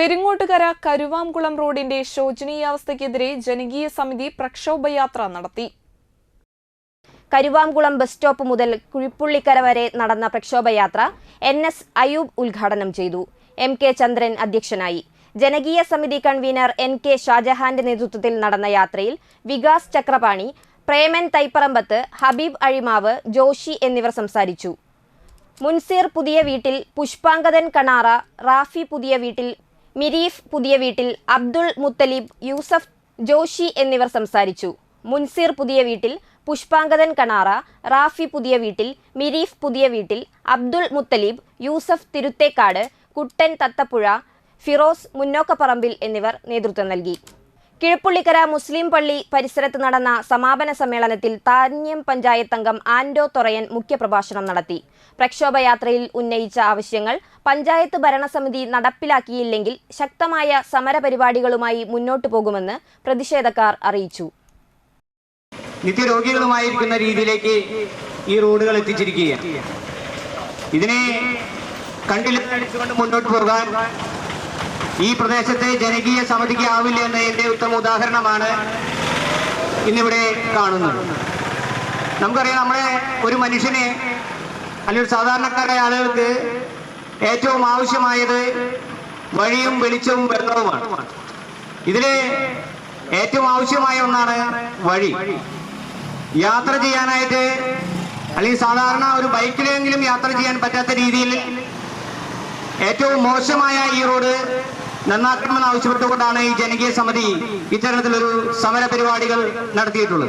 പെരിങ്ങോട്ടുകര കരുവാംകുളം റോഡിന്റെ ശോചനീയാവസ്ഥയ്ക്കെതിരെ ജനകീയ സമിതി പ്രക്ഷോഭയാത്ര നടത്തി. കരുവാംകുളം ബസ് സ്റ്റോപ്പ് മുതൽ കുഴിപ്പുള്ളിക്കര വരെ നടന്ന പ്രക്ഷോഭയാത്ര എൻ എസ് അയൂബ് ഉദ്ഘാടനം ചെയ്തു. എം കെ ചന്ദ്രൻ അധ്യക്ഷനായി. ജനകീയ സമിതി കൺവീനർ എൻ കെ ഷാജഹാന്റെ നേതൃത്വത്തിൽ നടന്ന യാത്രയിൽ വികാസ് ചക്രപാണി പ്രേമൻ തൈപ്പറമ്പത്ത് ഹബീബ് അഴിമാവ് ജോഷി എന്നിവർ സംസാരിച്ചു. മുൻസീർ പുതിയ വീട്ടിൽ പുഷ്പാങ്കതൻ കണാറ റാഫി പുതിയ വീട്ടിൽ മിരീഫ് പുതിയ വീട്ടിൽ അബ്ദുൾ മുത്തലീബ് യൂസഫ് ജോഷി എന്നിവർ സംസാരിച്ചു. മുൻസീർ പുതിയ വീട്ടിൽ പുഷ്പാങ്കദൻ കണാറ റാഫി പുതിയ വീട്ടിൽ മിരീഫ് പുതിയ വീട്ടിൽ അബ്ദുൾ മുത്തലീബ് യൂസഫ് തിരുത്തേക്കാട് കുട്ടൻ തത്തപ്പുഴ ഫിറോസ് മുന്നോക്കപ്പറമ്പിൽ എന്നിവർ നേതൃത്വം നൽകി. കിഴപ്പുള്ളിക്കര മുസ്ലിം പള്ളി പരിസരത്ത് നടന്ന സമാപന സമ്മേളനത്തിൽ താന്യം പഞ്ചായത്ത് അംഗം ആൻഡോ തൊറയൻ മുഖ്യപ്രഭാഷണം നടത്തി. പ്രക്ഷോഭയാത്രയിൽ ഉന്നയിച്ച ആവശ്യങ്ങൾ പഞ്ചായത്ത് ഭരണസമിതി നടപ്പിലാക്കിയില്ലെങ്കിൽ ശക്തമായ സമരപരിപാടികളുമായി മുന്നോട്ടു പോകുമെന്ന് പ്രതിഷേധക്കാർ അറിയിച്ചു. നിത്യരോഗികളുമായിരിക്കുന്ന രീതിയിലേക്ക് ഈ റോഡുകൾ എത്തിച്ചിരിക്കുകയാണ്. ഇതിനെ കണ്ടില്ല മുന്നോട്ട് പോകാൻ ഈ പ്രദേശത്തെ ജനകീയ സമിതിക്ക് ആവില്ല എന്നതിന്റെ ഉത്തമ ഉദാഹരണമാണ് ഇന്നിവിടെ കാണുന്നത്. നമുക്കറിയാം നമ്മളെ ഒരു മനുഷ്യനെ അല്ലെങ്കിൽ ഒരു സാധാരണക്കാരായ ആളുകൾക്ക് ഏറ്റവും ആവശ്യമായത് വഴിയും വെളിച്ചവും വെള്ളവുമാണ്. ഇതിൽ ഏറ്റവും ആവശ്യമായ ഒന്നാണ് വഴി. യാത്ര ചെയ്യാനായിട്ട് അല്ലെങ്കിൽ സാധാരണ ഒരു ബൈക്കിലെങ്കിലും യാത്ര ചെയ്യാൻ പറ്റാത്ത രീതിയിൽ ഏറ്റവും മോശമായ ഈ റോഡ് നന്നാക്കണമെന്ന് ആവശ്യപ്പെട്ടുകൊണ്ടാണ് ഈ ജനകീയ സമിതി ഇത്തരത്തിലൊരു സമര പരിപാടികൾ നടത്തിയിട്ടുള്ളത്.